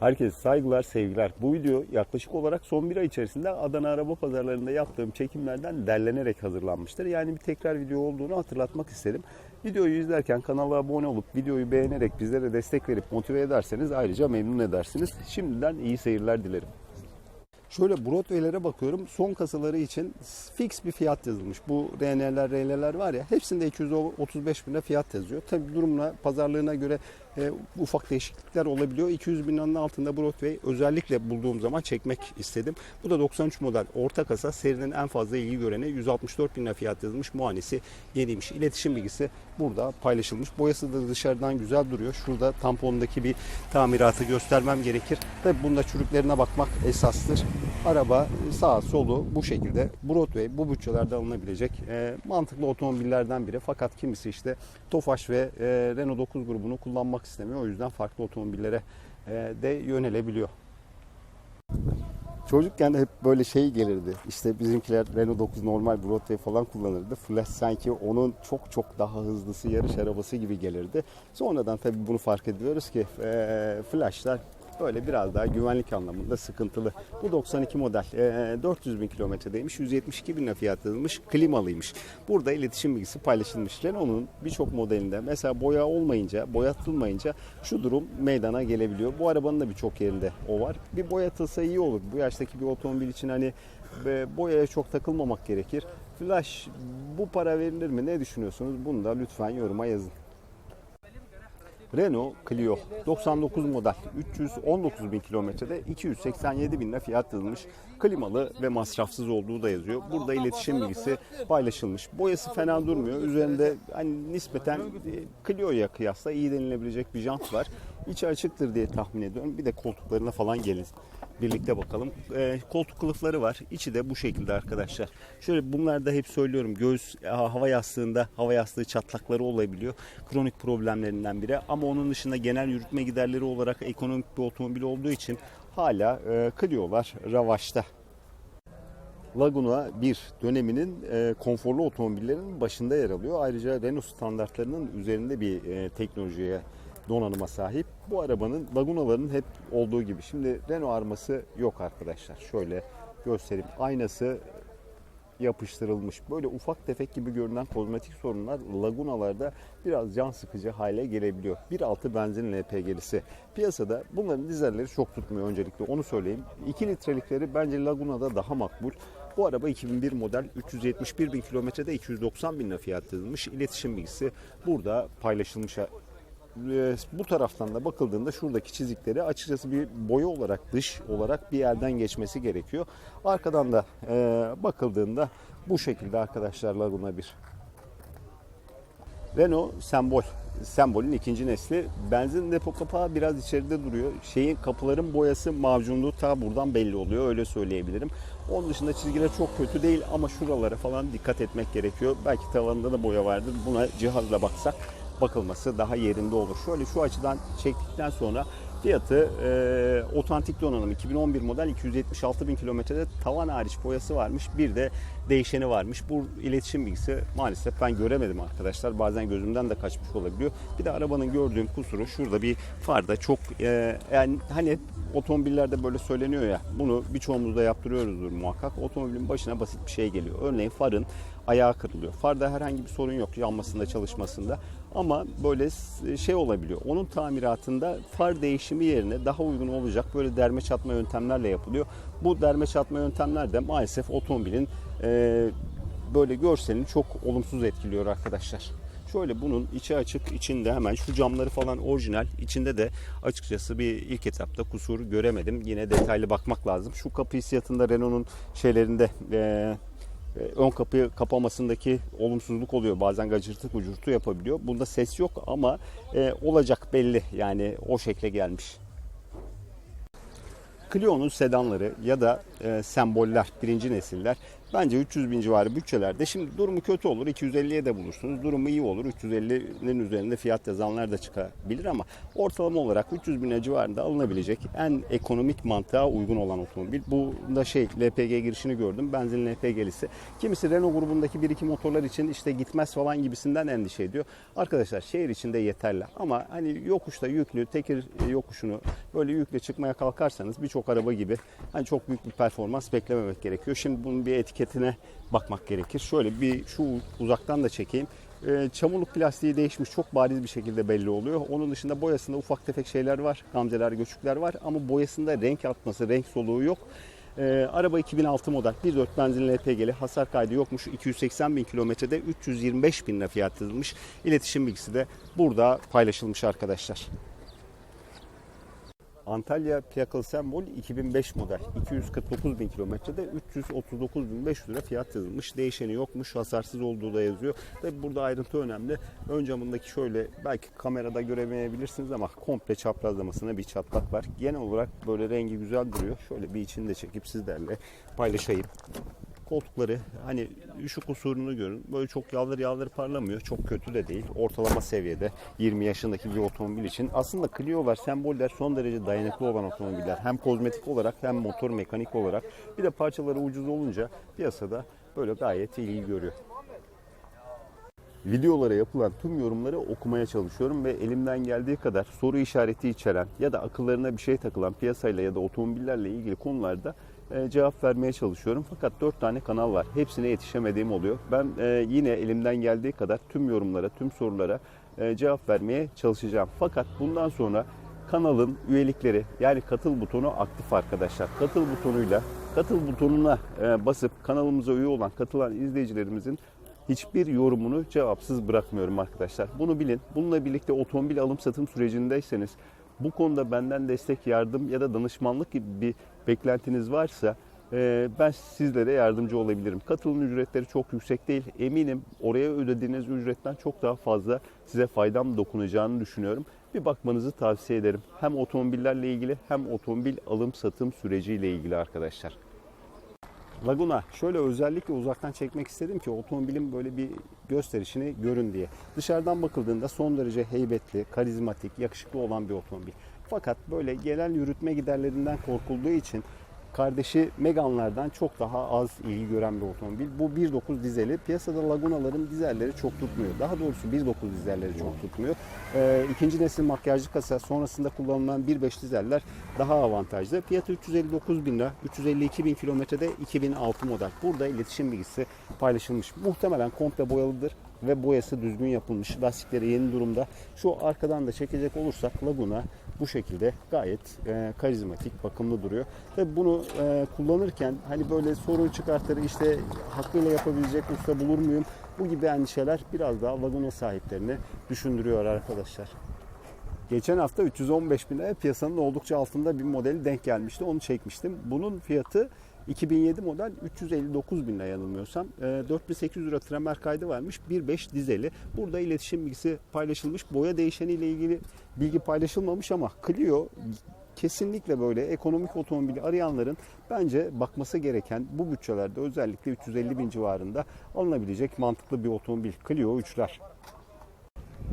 Herkese saygılar, sevgiler. Bu video yaklaşık olarak son bir ay içerisinde Adana araba pazarlarında yaptığım çekimlerden derlenerek hazırlanmıştır. Yani bir tekrar video olduğunu hatırlatmak istedim. Videoyu izlerken kanala abone olup videoyu beğenerek bizlere destek verip motive ederseniz ayrıca memnun edersiniz. Şimdiden iyi seyirler dilerim. Şöyle Broadway'lere bakıyorum. Son kasaları için fix bir fiyat yazılmış. Bu RN'ler, RL'ler var ya hepsinde 235 bine fiyat yazıyor. Tabi durumuna, pazarlığına göre e, ufak değişiklikler olabiliyor. 200 bin liranın altında Broadway özellikle bulduğum zaman çekmek istedim. Bu da 93 model orta kasa. Serinin en fazla ilgi göreni 164 bin lira fiyat yazılmış. Muhanesi yeniymiş. İletişim bilgisi burada paylaşılmış. Boyası da dışarıdan güzel duruyor. Şurada tampondaki bir tamiratı göstermem gerekir. Tabi bunda çürüklerine bakmak esastır. Araba sağ solu bu şekilde Broadway bu bütçelerde alınabilecek e, mantıklı otomobillerden biri. Fakat kimisi işte Tofaş ve e, Renault 9 grubunu kullanmak istemiyor. O yüzden farklı otomobillere e, de yönelebiliyor. Çocukken de hep böyle şey gelirdi. İşte bizimkiler Renault 9 normal Broadway falan kullanırdı. Flash sanki onun çok çok daha hızlısı yarış arabası gibi gelirdi. Sonradan tabii bunu fark ediyoruz ki e, Flash'lar böyle biraz daha güvenlik anlamında sıkıntılı. Bu 92 model. E, 400 bin kilometredeymiş. 172 bin lira fiyat yazılmış. Klimalıymış. Burada iletişim bilgisi paylaşılmış. Renault'un birçok modelinde mesela boya olmayınca, boyatılmayınca şu durum meydana gelebiliyor. Bu arabanın da birçok yerinde o var. Bir boyatılsa iyi olur. Bu yaştaki bir otomobil için hani e, boyaya çok takılmamak gerekir. Flash bu para verilir mi? Ne düşünüyorsunuz? Bunu da lütfen yoruma yazın. Renault Clio 99 model 319 bin kilometrede 287 bin lira fiyat yazılmış. Klimalı ve masrafsız olduğu da yazıyor. Burada iletişim bilgisi paylaşılmış. Boyası fena durmuyor. Üzerinde hani nispeten e, Clio'ya kıyasla iyi denilebilecek bir jant var. İçi açıktır diye tahmin ediyorum. Bir de koltuklarına falan gelin. Birlikte bakalım. E, koltuk kılıfları var. İçi de bu şekilde arkadaşlar. Şöyle bunlar da hep söylüyorum. Göğüs e, hava yastığında hava yastığı çatlakları olabiliyor. Kronik problemlerinden biri. Ama onun dışında genel yürütme giderleri olarak ekonomik bir otomobil olduğu için hala e, Clio'lar ravaşta. Laguna 1 döneminin e, konforlu otomobillerinin başında yer alıyor. Ayrıca Renault standartlarının üzerinde bir e, teknolojiye donanıma sahip. Bu arabanın Laguna'ların hep olduğu gibi. Şimdi Renault arması yok arkadaşlar. Şöyle göstereyim. Aynası yapıştırılmış. Böyle ufak tefek gibi görünen kozmetik sorunlar Laguna'larda biraz can sıkıcı hale gelebiliyor. 1.6 benzin LPG'lisi. Piyasada bunların dizelleri çok tutmuyor öncelikle onu söyleyeyim. 2 litrelikleri bence Laguna'da daha makbul. Bu araba 2001 model 371 bin kilometrede 290 bin fiyat yazılmış. İletişim bilgisi burada paylaşılmış e, bu taraftan da bakıldığında şuradaki çizikleri açıkçası bir boya olarak dış olarak bir yerden geçmesi gerekiyor. Arkadan da e, bakıldığında bu şekilde arkadaşlar Laguna 1. Renault Sembol. Sembolün ikinci nesli. Benzin depo kapağı biraz içeride duruyor. Şeyin kapıların boyası macunluğu ta buradan belli oluyor öyle söyleyebilirim. Onun dışında çizgiler çok kötü değil ama şuralara falan dikkat etmek gerekiyor. Belki tavanında da boya vardır. Buna cihazla baksak bakılması daha yerinde olur. Şöyle şu açıdan çektikten sonra fiyatı e, otantik donanım 2011 model 276 bin kilometrede tavan hariç boyası varmış. Bir de değişeni varmış. Bu iletişim bilgisi maalesef ben göremedim arkadaşlar. Bazen gözümden de kaçmış olabiliyor. Bir de arabanın gördüğüm kusuru şurada bir farda çok e, yani hani otomobillerde böyle söyleniyor ya bunu birçoğumuz da yaptırıyoruzdur muhakkak. Otomobilin başına basit bir şey geliyor. Örneğin farın ayağı kırılıyor. Farda herhangi bir sorun yok yanmasında çalışmasında ama böyle şey olabiliyor. Onun tamiratında far değişimi yerine daha uygun olacak böyle derme çatma yöntemlerle yapılıyor. Bu derme çatma yöntemler de maalesef otomobilin e, böyle görselini çok olumsuz etkiliyor arkadaşlar. Şöyle bunun içi açık içinde hemen şu camları falan orijinal içinde de açıkçası bir ilk etapta kusur göremedim. Yine detaylı bakmak lazım. Şu kapı hissiyatında Renault'un şeylerinde e, ön kapıyı kapamasındaki olumsuzluk oluyor. Bazen gacırtı gucurtu yapabiliyor. Bunda ses yok ama e, olacak belli. Yani o şekle gelmiş. Clio'nun sedanları ya da e, semboller, birinci nesiller Bence 300 bin civarı bütçelerde. Şimdi durumu kötü olur 250'ye de bulursunuz. Durumu iyi olur 350'nin üzerinde fiyat yazanlar da çıkabilir ama ortalama olarak 300 bin civarında alınabilecek en ekonomik mantığa uygun olan otomobil. Bu da şey LPG girişini gördüm. Benzin LPG'lisi. Kimisi Renault grubundaki 1-2 motorlar için işte gitmez falan gibisinden endişe ediyor. Arkadaşlar şehir içinde yeterli ama hani yokuşta yüklü tekir yokuşunu böyle yükle çıkmaya kalkarsanız birçok araba gibi hani çok büyük bir performans beklememek gerekiyor. Şimdi bunun bir etiketine bakmak gerekir. Şöyle bir şu uzaktan da çekeyim. Ee, çamurluk plastiği değişmiş çok bariz bir şekilde belli oluyor. Onun dışında boyasında ufak tefek şeyler var. Gamzeler, göçükler var ama boyasında renk atması, renk soluğu yok. Ee, araba 2006 model 1.4 benzinli LPG'li hasar kaydı yokmuş 280 bin kilometrede 325 bin lira fiyat yazılmış. İletişim bilgisi de burada paylaşılmış arkadaşlar. Antalya plakalı sembol 2005 model 249 bin kilometrede 339 bin 500 lira fiyat yazılmış. Değişeni yokmuş hasarsız olduğu da yazıyor. Tabi burada ayrıntı önemli. Ön camındaki şöyle belki kamerada göremeyebilirsiniz ama komple çaprazlamasına bir çatlak var. Genel olarak böyle rengi güzel duruyor. Şöyle bir içini de çekip sizlerle paylaşayım koltukları hani şu kusurunu görün. Böyle çok yağları yağları parlamıyor. Çok kötü de değil. Ortalama seviyede 20 yaşındaki bir otomobil için. Aslında Clio'lar, semboller son derece dayanıklı olan otomobiller. Hem kozmetik olarak hem motor mekanik olarak. Bir de parçaları ucuz olunca piyasada böyle gayet ilgi görüyor videolara yapılan tüm yorumları okumaya çalışıyorum ve elimden geldiği kadar soru işareti içeren ya da akıllarına bir şey takılan piyasayla ya da otomobillerle ilgili konularda e, cevap vermeye çalışıyorum. Fakat 4 tane kanal var. Hepsine yetişemediğim oluyor. Ben e, yine elimden geldiği kadar tüm yorumlara, tüm sorulara e, cevap vermeye çalışacağım. Fakat bundan sonra kanalın üyelikleri yani katıl butonu aktif arkadaşlar. Katıl butonuyla katıl butonuna basıp kanalımıza üye olan katılan izleyicilerimizin hiçbir yorumunu cevapsız bırakmıyorum arkadaşlar. Bunu bilin. Bununla birlikte otomobil alım satım sürecindeyseniz bu konuda benden destek, yardım ya da danışmanlık gibi bir beklentiniz varsa e, ben sizlere yardımcı olabilirim. Katılım ücretleri çok yüksek değil. Eminim oraya ödediğiniz ücretten çok daha fazla size faydam dokunacağını düşünüyorum. Bir bakmanızı tavsiye ederim. Hem otomobillerle ilgili hem otomobil alım satım süreciyle ilgili arkadaşlar. Laguna şöyle özellikle uzaktan çekmek istedim ki otomobilin böyle bir gösterişini görün diye. Dışarıdan bakıldığında son derece heybetli, karizmatik, yakışıklı olan bir otomobil. Fakat böyle gelen yürütme giderlerinden korkulduğu için kardeşi Megane'lardan çok daha az ilgi gören bir otomobil. Bu 1.9 dizeli. Piyasada Laguna'ların dizelleri çok tutmuyor. Daha doğrusu 1.9 dizelleri çok tutmuyor. Ee, ikinci nesil makyajlı kasa sonrasında kullanılan 1.5 dizeller daha avantajlı. Fiyatı 359 bin lira. 352 bin kilometrede 2006 model. Burada iletişim bilgisi paylaşılmış. Muhtemelen komple boyalıdır ve boyası düzgün yapılmış. Lastikleri yeni durumda. Şu arkadan da çekecek olursak Laguna bu şekilde gayet e, karizmatik, bakımlı duruyor. Ve bunu e, kullanırken hani böyle sorun çıkartır işte hakkıyla yapabilecek usta bulur muyum? Bu gibi endişeler biraz daha Laguna sahiplerini düşündürüyor arkadaşlar. Geçen hafta 315 bin lira piyasanın oldukça altında bir modeli denk gelmişti. Onu çekmiştim. Bunun fiyatı 2007 model 359 bin yanılmıyorsam. E, 4800 lira tremer kaydı varmış. 1.5 dizeli. Burada iletişim bilgisi paylaşılmış. Boya değişeniyle ilgili bilgi paylaşılmamış ama Clio kesinlikle böyle ekonomik otomobili arayanların bence bakması gereken bu bütçelerde özellikle 350 bin civarında alınabilecek mantıklı bir otomobil. Clio 3'ler.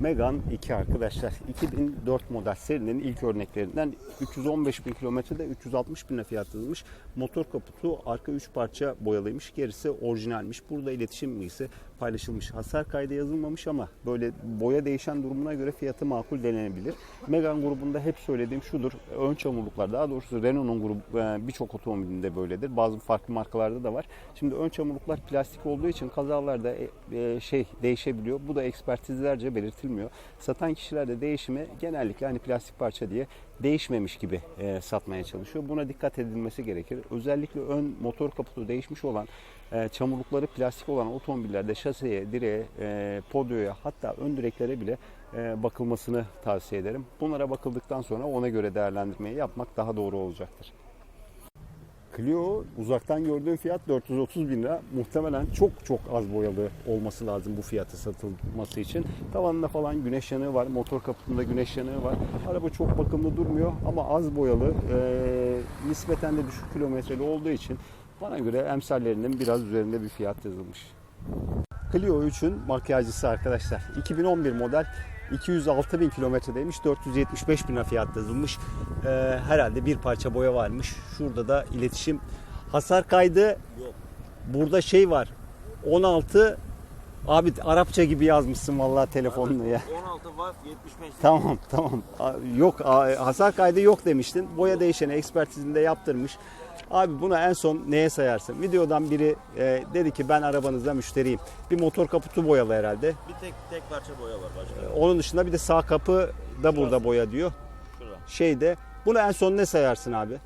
Megane 2 arkadaşlar. 2004 model serinin ilk örneklerinden 315 bin kilometrede 360 bin fiyat yazılmış. Motor kaputu arka 3 parça boyalıymış. Gerisi orijinalmiş. Burada iletişim bilgisi paylaşılmış. Hasar kaydı yazılmamış ama böyle boya değişen durumuna göre fiyatı makul denenebilir. Megane grubunda hep söylediğim şudur. Ön çamurluklar daha doğrusu Renault'un grubu e, birçok otomobilinde böyledir. Bazı farklı markalarda da var. Şimdi ön çamurluklar plastik olduğu için kazalarda e, e, şey değişebiliyor. Bu da ekspertizlerce belirtilmiyor. Satan kişiler de değişimi genellikle hani plastik parça diye değişmemiş gibi e, satmaya çalışıyor. Buna dikkat edilmesi gerekir. Özellikle ön motor kaputu değişmiş olan e, çamurlukları plastik olan otomobillerde şaseye, direğe, e, podyoya hatta ön direklere bile e, bakılmasını tavsiye ederim. Bunlara bakıldıktan sonra ona göre değerlendirmeyi yapmak daha doğru olacaktır. Clio uzaktan gördüğüm fiyat 430 bin lira. Muhtemelen çok çok az boyalı olması lazım bu fiyatı satılması için. Tavanında falan güneş yanığı var. Motor kaputunda güneş yanığı var. Araba çok bakımlı durmuyor ama az boyalı. E, nispeten de düşük kilometreli olduğu için Bana göre emsallerinin biraz üzerinde bir fiyat yazılmış. Clio 3'ün makyajcısı arkadaşlar. 2011 model 206 bin kilometredeymiş. 475 bin fiyat yazılmış. Ee, herhalde bir parça boya varmış. Şurada da iletişim hasar kaydı. Yok. Burada şey var. 16 Abi Arapça gibi yazmışsın vallahi telefonunu ya. 16 var 75. Tamam tamam. Yok hasar kaydı yok demiştin. Boya değişeni ekspertizinde yaptırmış. Abi bunu en son neye sayarsın? Videodan biri e, dedi ki ben arabanızda müşteriyim. Bir motor kaputu boyalı herhalde. Bir tek tek parça boya var başka. Onun dışında bir de sağ kapı da burada boya diyor. Şurada. Şeyde. Bunu en son ne sayarsın abi?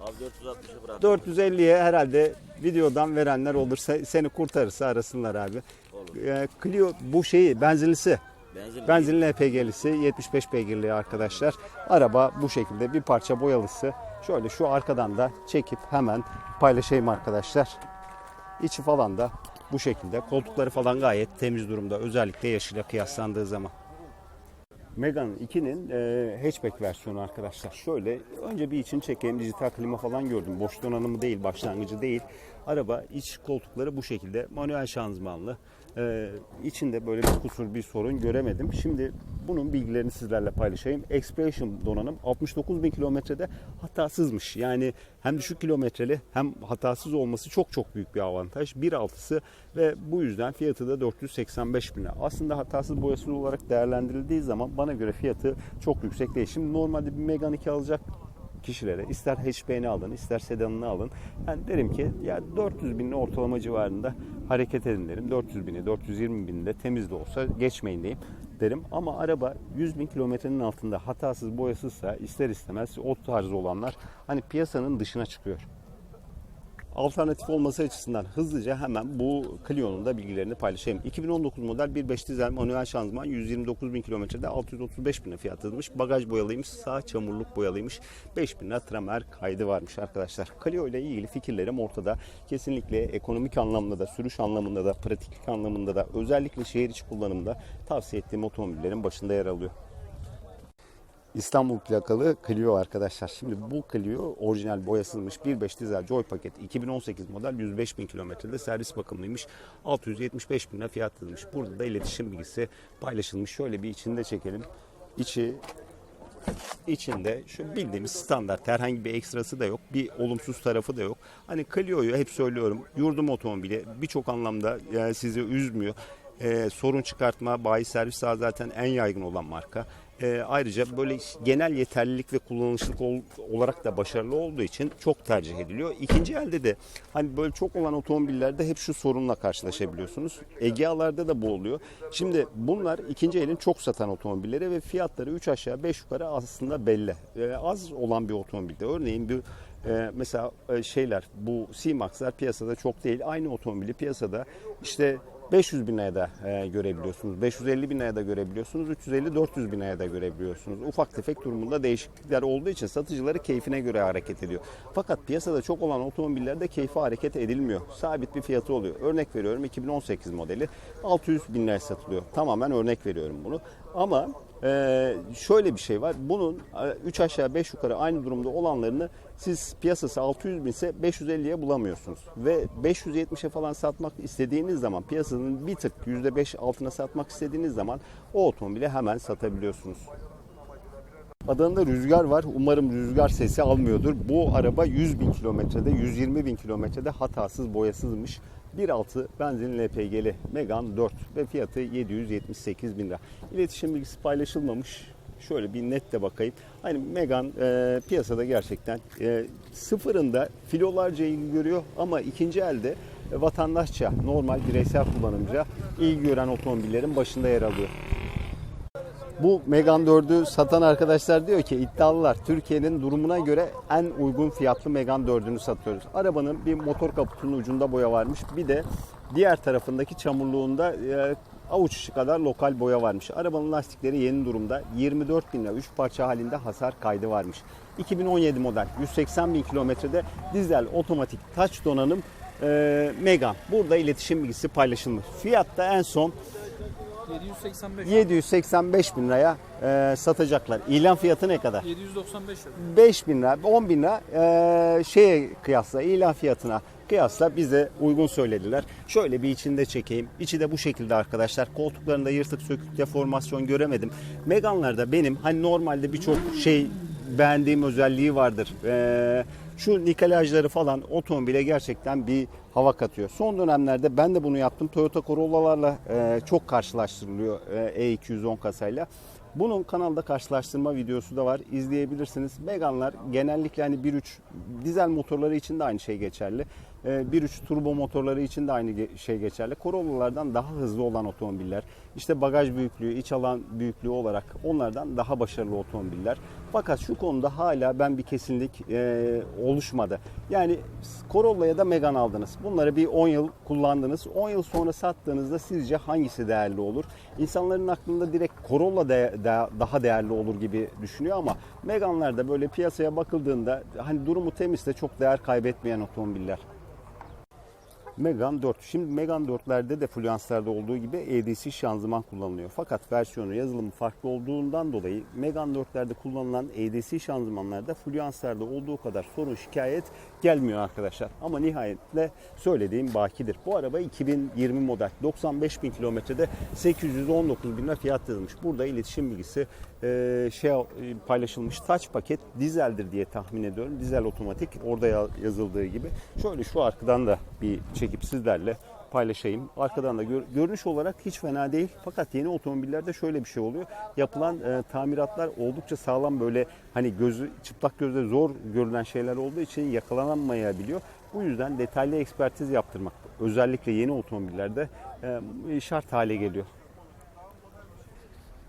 Abi 460'ı bırak. 450'ye herhalde videodan verenler olursa seni kurtarırsa arasınlar abi. Olur. E, Clio bu şeyi benzinlisi. Benzin. Benzinli EPG'lisi 75 beygirli arkadaşlar. Araba bu şekilde bir parça boyalısı. Şöyle şu arkadan da çekip hemen paylaşayım arkadaşlar. İçi falan da bu şekilde. Koltukları falan gayet temiz durumda. Özellikle yaşıyla kıyaslandığı zaman. Megane 2'nin e, hatchback versiyonu arkadaşlar. Şöyle önce bir için çekeyim. Dijital klima falan gördüm. Boş donanımı değil, başlangıcı değil. Araba iç koltukları bu şekilde. Manuel şanzımanlı. E, içinde böyle bir kusur, bir sorun göremedim. Şimdi bunun bilgilerini sizlerle paylaşayım. Expression donanım 69 bin kilometrede hatasızmış. Yani hem düşük kilometreli hem hatasız olması çok çok büyük bir avantaj. 1.6'sı ve bu yüzden fiyatı da 485 bin. Aslında hatasız boyasız olarak değerlendirildiği zaman bana göre fiyatı çok yüksek değil. Şimdi normalde bir Megane 2 alacak kişilere ister hatchback'ini alın ister sedanını alın. Ben derim ki ya 400 binli ortalama civarında hareket edin derim. 400 bini 420 binde temiz de olsa geçmeyin diyeyim derim. Ama araba 100 bin kilometrenin altında hatasız boyasızsa ister istemez o tarz olanlar hani piyasanın dışına çıkıyor alternatif olması açısından hızlıca hemen bu Clio'nun da bilgilerini paylaşayım. 2019 model 1.5 dizel manuel şanzıman 129 bin kilometrede 635 bin fiyat yazılmış. Bagaj boyalıymış, sağ çamurluk boyalıymış. 5 bin lira tramer kaydı varmış arkadaşlar. Clio ile ilgili fikirlerim ortada. Kesinlikle ekonomik anlamda da, sürüş anlamında da, pratiklik anlamında da, özellikle şehir içi kullanımda tavsiye ettiğim otomobillerin başında yer alıyor. İstanbul plakalı Clio arkadaşlar. Şimdi bu Clio orijinal boyasılmış 1.5 dizel Joy paket 2018 model 105 bin kilometrede servis bakımlıymış. 675 bin lira fiyat yazılmış. Burada da iletişim bilgisi paylaşılmış. Şöyle bir içinde çekelim. İçi içinde şu bildiğimiz standart herhangi bir ekstrası da yok. Bir olumsuz tarafı da yok. Hani Clio'yu hep söylüyorum. Yurdum otomobili birçok anlamda yani sizi üzmüyor. Ee, sorun çıkartma, bayi servis daha zaten en yaygın olan marka. Ee, ayrıca böyle genel yeterlilik ve kullanışlık ol- olarak da başarılı olduğu için çok tercih ediliyor. İkinci elde de hani böyle çok olan otomobillerde hep şu sorunla karşılaşabiliyorsunuz. Egea'larda da bu oluyor. Şimdi bunlar ikinci elin çok satan otomobilleri ve fiyatları 3 aşağı 5 yukarı aslında belli. Ee, az olan bir otomobilde örneğin bir e, mesela e, şeyler bu C-Max'lar piyasada çok değil. Aynı otomobili piyasada işte 500 bin liraya da e, görebiliyorsunuz. 550 bin liraya da görebiliyorsunuz. 350-400 bin liraya da görebiliyorsunuz. Ufak tefek durumunda değişiklikler olduğu için satıcıları keyfine göre hareket ediyor. Fakat piyasada çok olan otomobillerde keyfi hareket edilmiyor. Sabit bir fiyatı oluyor. Örnek veriyorum 2018 modeli 600 bin liraya satılıyor. Tamamen örnek veriyorum bunu. Ama ee, şöyle bir şey var. Bunun 3 aşağı 5 yukarı aynı durumda olanlarını siz piyasası 600 bin ise 550'ye bulamıyorsunuz. Ve 570'e falan satmak istediğiniz zaman piyasanın bir tık %5 altına satmak istediğiniz zaman o otomobili hemen satabiliyorsunuz. Adana'da rüzgar var. Umarım rüzgar sesi almıyordur. Bu araba 100 bin kilometrede, 120 bin kilometrede hatasız boyasızmış. 1.6 benzinli LPG'li Megane 4 ve fiyatı 778 bin lira. İletişim bilgisi paylaşılmamış. Şöyle bir net de bakayım. Hani Megane e, piyasada gerçekten e, sıfırında filolarca ilgi görüyor ama ikinci elde e, vatandaşça, normal bireysel kullanımca ilgi gören otomobillerin başında yer alıyor. Bu Megane 4'ü satan arkadaşlar diyor ki iddialılar Türkiye'nin durumuna göre en uygun fiyatlı Megane 4'ünü satıyoruz. Arabanın bir motor kaputunun ucunda boya varmış. Bir de diğer tarafındaki çamurluğunda e, avuç içi kadar lokal boya varmış. Arabanın lastikleri yeni durumda. 24 bin lira 3 parça halinde hasar kaydı varmış. 2017 model 180 bin kilometrede dizel otomatik taç donanım e, Megane. Burada iletişim bilgisi paylaşılmış. Fiyatta en son 785. 785 bin liraya e, satacaklar. İlan fiyatı ne kadar? 795 lira. 5 bin lira, 10 bin lira e, şeye kıyasla, ilan fiyatına kıyasla bize uygun söylediler. Şöyle bir içinde çekeyim. İçi de bu şekilde arkadaşlar. Koltuklarında yırtık sökük deformasyon göremedim. Meganlarda benim hani normalde birçok şey beğendiğim özelliği vardır. E, şu nikelajları falan otomobile gerçekten bir hava katıyor. Son dönemlerde ben de bunu yaptım. Toyota Corolla'larla e, çok karşılaştırılıyor e, E210 kasayla. Bunun kanalda karşılaştırma videosu da var. İzleyebilirsiniz. Meganlar genellikle hani 1.3 dizel motorları için de aynı şey geçerli. Ee, 1.3 turbo motorları için de aynı şey geçerli. Corolla'lardan daha hızlı olan otomobiller. İşte bagaj büyüklüğü, iç alan büyüklüğü olarak onlardan daha başarılı otomobiller. Fakat şu konuda hala ben bir kesinlik e, oluşmadı. Yani Corolla ya da Megan aldınız. Bunları bir 10 yıl kullandınız. 10 yıl sonra sattığınızda sizce hangisi değerli olur? İnsanların aklında direkt Corolla de, de- daha değerli olur gibi düşünüyor ama Megan'lar da böyle piyasaya bakıldığında hani durumu temizse çok değer kaybetmeyen otomobiller. Megan 4. Şimdi Megan 4'lerde de Fluence'lerde olduğu gibi EDC şanzıman kullanılıyor. Fakat versiyonu yazılımı farklı olduğundan dolayı Megan 4'lerde kullanılan EDC şanzımanlarda Fluence'lerde olduğu kadar sorun şikayet gelmiyor arkadaşlar. Ama nihayetle söylediğim bakidir. Bu araba 2020 model 95 bin kilometrede 819 bin lira fiyat yazılmış. Burada iletişim bilgisi e, şey e, paylaşılmış taç paket dizeldir diye tahmin ediyorum. Dizel otomatik orada ya- yazıldığı gibi. Şöyle şu arkadan da bir çekip sizlerle paylaşayım. Arkadan da gör- görünüş olarak hiç fena değil. Fakat yeni otomobillerde şöyle bir şey oluyor. Yapılan e, tamiratlar oldukça sağlam böyle hani gözü çıplak gözle zor görülen şeyler olduğu için yakalanan,mayabiliyor. Bu yüzden detaylı ekspertiz yaptırmak özellikle yeni otomobillerde e, şart hale geliyor.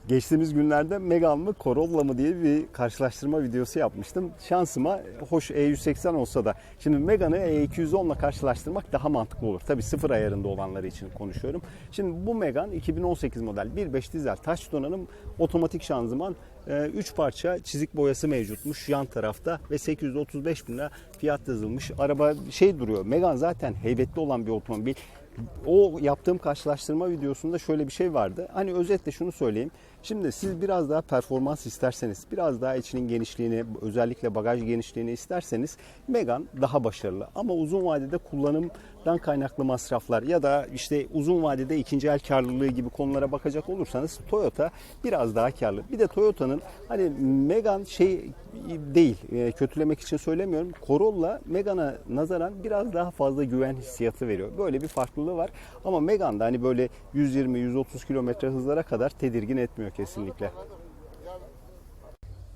Geçtiğimiz günlerde Megane mı Corolla mı diye bir karşılaştırma videosu yapmıştım. Şansıma hoş E180 olsa da şimdi Megane'ı E210 ile karşılaştırmak daha mantıklı olur. Tabi sıfır ayarında olanları için konuşuyorum. Şimdi bu Megane 2018 model 1.5 dizel taş donanım otomatik şanzıman 3 parça çizik boyası mevcutmuş yan tarafta ve 835 bin lira fiyat yazılmış. Araba şey duruyor. Megane zaten heybetli olan bir otomobil o yaptığım karşılaştırma videosunda şöyle bir şey vardı. Hani özetle şunu söyleyeyim. Şimdi siz biraz daha performans isterseniz, biraz daha içinin genişliğini, özellikle bagaj genişliğini isterseniz Megane daha başarılı. Ama uzun vadede kullanımdan kaynaklı masraflar ya da işte uzun vadede ikinci el karlılığı gibi konulara bakacak olursanız Toyota biraz daha karlı. Bir de Toyota'nın hani Megane şey değil, e, kötülemek için söylemiyorum. Corolla Megane'a nazaran biraz daha fazla güven hissiyatı veriyor. Böyle bir farklılığı var. Ama Megane'da hani böyle 120-130 kilometre hızlara kadar tedirgin etmiyor kesinlikle.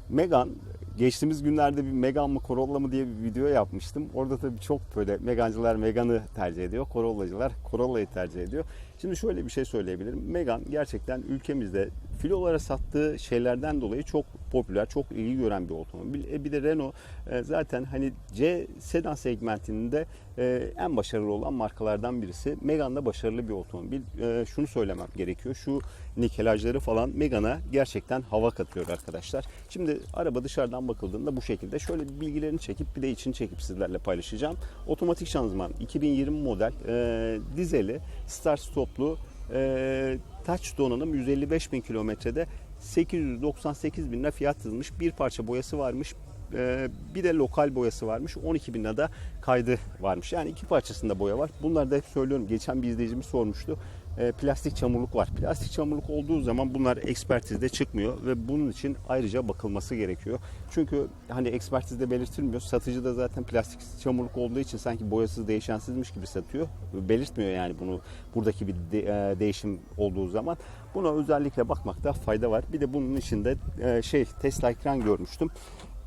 Megan geçtiğimiz günlerde bir Megan mı Corolla mı diye bir video yapmıştım. Orada tabii çok böyle Megancılar Megan'ı tercih ediyor. Corollacılar Corolla'yı tercih ediyor. Şimdi şöyle bir şey söyleyebilirim. Megan gerçekten ülkemizde filolara sattığı şeylerden dolayı çok popüler, çok ilgi gören bir otomobil. E bir de Renault e, zaten hani C sedan segmentinde e, en başarılı olan markalardan birisi. Megane da başarılı bir otomobil. E, şunu söylemem gerekiyor. Şu nikelajları falan Megane'a gerçekten hava katıyor arkadaşlar. Şimdi araba dışarıdan bakıldığında bu şekilde. Şöyle bilgilerini çekip bir de içini çekip sizlerle paylaşacağım. Otomatik şanzıman 2020 model e, dizeli start stoplu e, taç donanım 155 bin kilometrede 898 bin lira fiyat yazılmış. Bir parça boyası varmış. Ee, bir de lokal boyası varmış. 12 bin lira kaydı varmış. Yani iki parçasında boya var. Bunları da hep söylüyorum. Geçen bir izleyicimiz sormuştu. Ee, plastik çamurluk var. Plastik çamurluk olduğu zaman bunlar ekspertizde çıkmıyor ve bunun için ayrıca bakılması gerekiyor. Çünkü hani ekspertizde belirtilmiyor. Satıcı da zaten plastik çamurluk olduğu için sanki boyasız değişensizmiş gibi satıyor. Belirtmiyor yani bunu buradaki bir de- e, değişim olduğu zaman. Buna özellikle bakmakta fayda var. Bir de bunun içinde e, şey Tesla ekran görmüştüm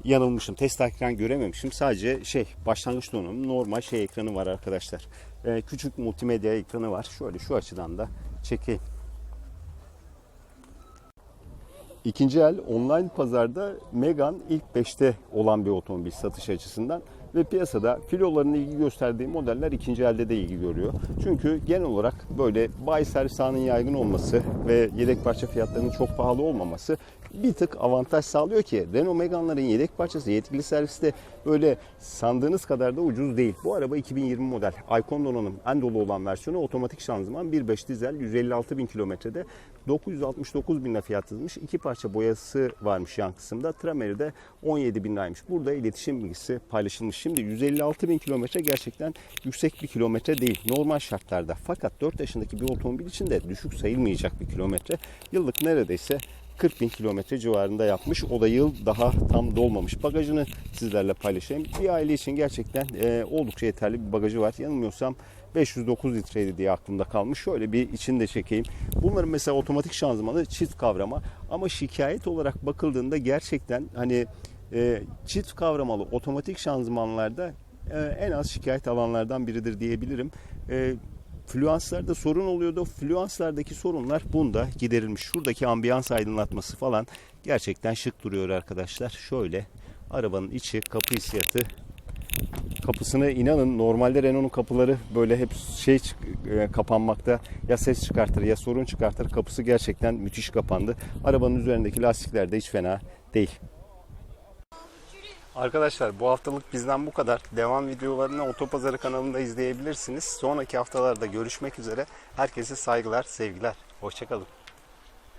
yanılmışım. Test ekran görememişim. Sadece şey başlangıç donanım normal şey ekranı var arkadaşlar. Ee, küçük multimedya ekranı var. Şöyle şu açıdan da çekeyim. İkinci el online pazarda Megane ilk 5'te olan bir otomobil satış açısından ve piyasada filoların ilgi gösterdiği modeller ikinci elde de ilgi görüyor. Çünkü genel olarak böyle bayi servis yaygın olması ve yedek parça fiyatlarının çok pahalı olmaması bir tık avantaj sağlıyor ki Renault Megane'ların yedek parçası yetkili serviste böyle sandığınız kadar da ucuz değil. Bu araba 2020 model. Icondo'nun en dolu olan versiyonu otomatik şanzıman 1.5 dizel 156 bin kilometrede 969 bin lira fiyatlanmış. İki parça boyası varmış yan kısımda. Trameri de 17 bin liraymış. Burada iletişim bilgisi paylaşılmış. Şimdi 156 bin kilometre gerçekten yüksek bir kilometre değil. Normal şartlarda. Fakat 4 yaşındaki bir otomobil için de düşük sayılmayacak bir kilometre. Yıllık neredeyse 40 bin kilometre civarında yapmış. O da yıl daha tam dolmamış. Bagajını sizlerle paylaşayım. Bir aile için gerçekten e, oldukça yeterli bir bagajı var. Yanılmıyorsam 509 litreydi diye aklımda kalmış. Şöyle bir içini çekeyim. Bunların mesela otomatik şanzımanı çift kavrama ama şikayet olarak bakıldığında gerçekten hani e, çift kavramalı otomatik şanzımanlarda e, en az şikayet alanlardan biridir diyebilirim. Fluanslarda sorun oluyordu. Fluanslardaki sorunlar bunda giderilmiş. Şuradaki ambiyans aydınlatması falan gerçekten şık duruyor arkadaşlar. Şöyle arabanın içi kapı hissiyatı kapısını inanın normalde Renault'un kapıları böyle hep şey e, kapanmakta ya ses çıkartır ya sorun çıkartır. Kapısı gerçekten müthiş kapandı. Arabanın üzerindeki lastikler de hiç fena değil. Arkadaşlar bu haftalık bizden bu kadar. Devam videolarını Otopazarı kanalında izleyebilirsiniz. Sonraki haftalarda görüşmek üzere. Herkese saygılar, sevgiler. Hoşçakalın.